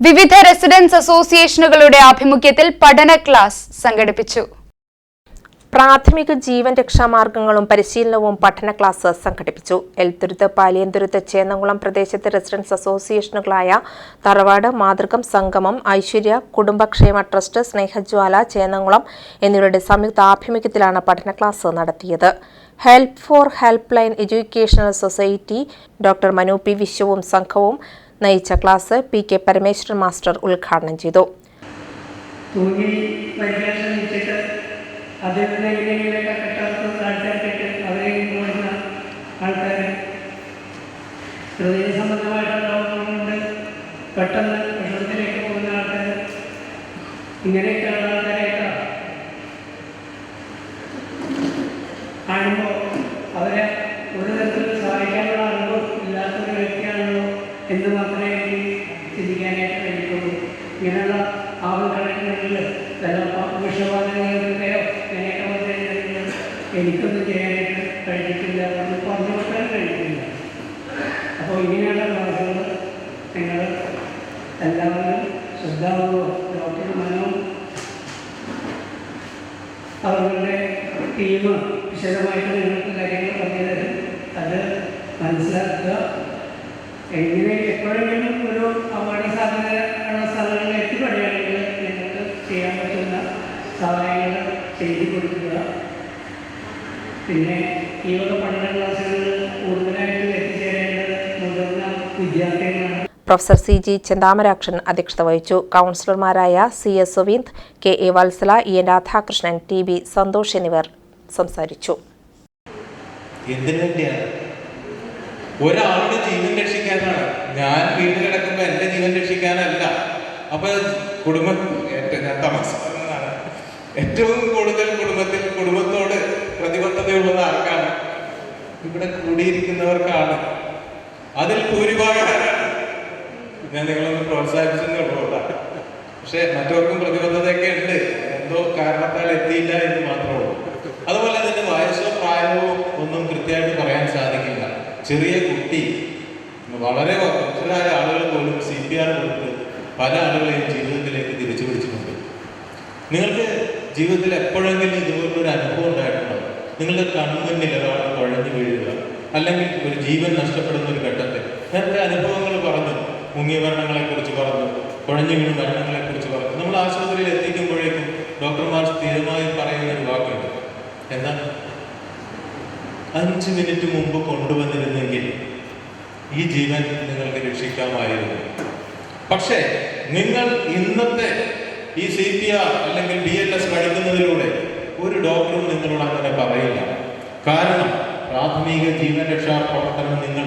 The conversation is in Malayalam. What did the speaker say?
വിവിധ റെസിഡൻസ് അസോസിയേഷനുകളുടെ ആഭിമുഖ്യത്തിൽ പഠന ക്ലാസ് സംഘടിപ്പിച്ചു. പ്രാഥമിക ജീവൻ രക്ഷാമാർഗങ്ങളും പരിശീലനവും പഠന ക്ലാസ് സംഘടിപ്പിച്ചു. എൽത്തുരുത്ത് പാലിയന്തുരുത്ത് ചേന്നംകുളം പ്രദേശത്തെ റെസിഡൻസ് അസോസിയേഷനുകളായ തറവാട് മാതൃകം സംഗമം ഐശ്വര്യ കുടുംബക്ഷേമ ട്രസ്റ്റ് സ്നേഹജ്വാല ചേന്നംകുളം എന്നിവരുടെ സംയുക്ത ആഭിമുഖ്യത്തിലാണ് പഠന ക്ലാസ് നടത്തിയത്. Help for help line educational society doctor Manu P വിശ്വവും സംഘവും നയിച്ച class P K Parameswaran master ഉദ്ഘാടനം ചെയ്തു. ആൾക്കാർ ഹൃദയ സംബന്ധമായിട്ടുള്ള രോഗങ്ങളുണ്ട് പെട്ടെന്ന് വിഷമത്തിലേക്ക് പോകുന്ന ആൾക്കാർ ഇങ്ങനെയൊക്കെയുള്ള ആൾക്കാരെയൊക്കെ എന്ന് മാത്രമേ ചിന്തിക്കാനായിട്ട് കഴിയുള്ളൂ. ഇങ്ങനെയുള്ള വല്ല വിഷവാദങ്ങളെയോ ഇങ്ങനെയൊക്കെ വന്നു കഴിഞ്ഞാൽ എനിക്കൊന്നും ചെയ്യാനായിട്ട് കഴിഞ്ഞിട്ടില്ല എന്ന് പറഞ്ഞു കൊടുക്കാൻ കഴിഞ്ഞിട്ടില്ല അപ്പോൾ ഇങ്ങനെയുള്ള ക്ലാസ്സുകൾ നിങ്ങൾ എല്ലാവരും ശ്രദ്ധാപൂർവം ഡോക്ടർ മനോ അവരുടെ ടീം വിശദമായിട്ട് നിങ്ങൾക്ക് കാര്യങ്ങൾ പറഞ്ഞു തരും അത് മനസ്സിലാക്കുക. എങ്ങനെ എപ്പോഴെങ്കിലും ഒരു അപകട സാധ്യതയുള്ള സ്ഥലങ്ങളിൽ എത്തിപ്പെടുകയാണെങ്കിൽ നിങ്ങൾക്ക് ചെയ്യാൻ പറ്റുന്ന സഹായങ്ങൾ ചെയ്തു കൊടുക്കുക. പിന്നെ ഈ വക പഠന ക്ലാസ്സുകളിൽ കൂടുതലായിട്ട് എത്തിച്ചേരേണ്ടത് മുതിർന്ന വിദ്യാർത്ഥികളാണ്. പ്രൊഫസർ സി ജി ചെന്താമരാക്ഷൻ അധ്യക്ഷത വഹിച്ചു. കൗൺസിലർമാരായ C S Suveend K A Valsala E N Radhakrishnan T B Santhosh എന്നിവർ സംസാരിച്ചു. എന്തിനു വേണ്ടിയാണ്? ഒരാളുടെ ജീവൻ രക്ഷിക്കാനാണ് ഞാൻ വീട്ടിൽ കിടക്കുമ്പോൾ എന്റെ ജീവൻ രക്ഷിക്കാനല്ല. അപ്പൊ കുടുംബം ഞാൻ താമസിക്കുന്നതാണ്. ഏറ്റവും കൂടുതൽ കുടുംബത്തിൽ കുടുംബത്തോട് പ്രതിബദ്ധതയുള്ളത് ആർക്കാണ്? ഇവിടെ കൂടിയിരിക്കുന്നവർക്കാണ്. അതിൽ ഭൂരിഭാഗം ഞാൻ നിങ്ങളൊന്ന് പ്രോത്സാഹിപ്പിച്ചെന്നേ ഉള്ളൂ. പക്ഷെ മറ്റവർക്കും പ്രതിബദ്ധതയൊക്കെ ഉണ്ട്. എന്തോ കാരണത്താൽ എത്തിയില്ല എന്ന് മാത്രമേ ഉള്ളൂ. അതുപോലെ തന്നെ വയസ്സോ പ്രായമോ ഒന്നും കൃത്യമായിട്ട് പറയാൻ സാധിക്കില്ല. ചെറിയ കുട്ടി വളരെ വൃദ്ധരായ ആളുകൾ പോലും സി പി ആർ കൊടുത്ത് പല ആളുകളെയും ജീവിതത്തിലേക്ക് തിരിച്ചു പിടിച്ചിട്ടുണ്ട്. നിങ്ങൾക്ക് ജീവിതത്തിൽ എപ്പോഴെങ്കിലും ഇതുപോലൊരു അനുഭവം ഉണ്ടായിട്ടുണ്ടോ? നിങ്ങളുടെ കൺമുന്നിൽ ഒരാൾ കുഴഞ്ഞു വീഴുക അല്ലെങ്കിൽ ഒരു ജീവൻ നഷ്ടപ്പെടുന്ന ഒരു ഘട്ടത്തിൽ നേരത്തെ അനുഭവങ്ങൾ പറഞ്ഞു മുങ്ങിയ മരണങ്ങളെ കുറിച്ച് പറഞ്ഞു കുഴഞ്ഞു വീണ മരണങ്ങളെ കുറിച്ച് പറഞ്ഞു. നമ്മൾ ആശുപത്രിയിൽ എത്തിക്കുമ്പോഴേക്കും ഡോക്ടർമാർ സ്ഥിരമായി പറയുന്ന ഒരു വാക്കുണ്ട്. എന്താണ്? അഞ്ച് മിനിറ്റ് മുമ്പ് കൊണ്ടുവന്നിരുന്നെങ്കിൽ ഈ ജീവൻ നിങ്ങൾക്ക് രക്ഷിക്കാമായിരുന്നു. പക്ഷേ നിങ്ങൾ ഇന്നത്തെ ഈ സി പി ആർ അല്ലെങ്കിൽ ഡി എൽ എസ് കഴിക്കുന്നതിലൂടെ ഒരു ഡോക്ടറും നിങ്ങളോട് അങ്ങനെ പറയില്ല. കാരണം പ്രാഥമിക ജീവൻ രക്ഷാ പ്രവർത്തനം നിങ്ങൾ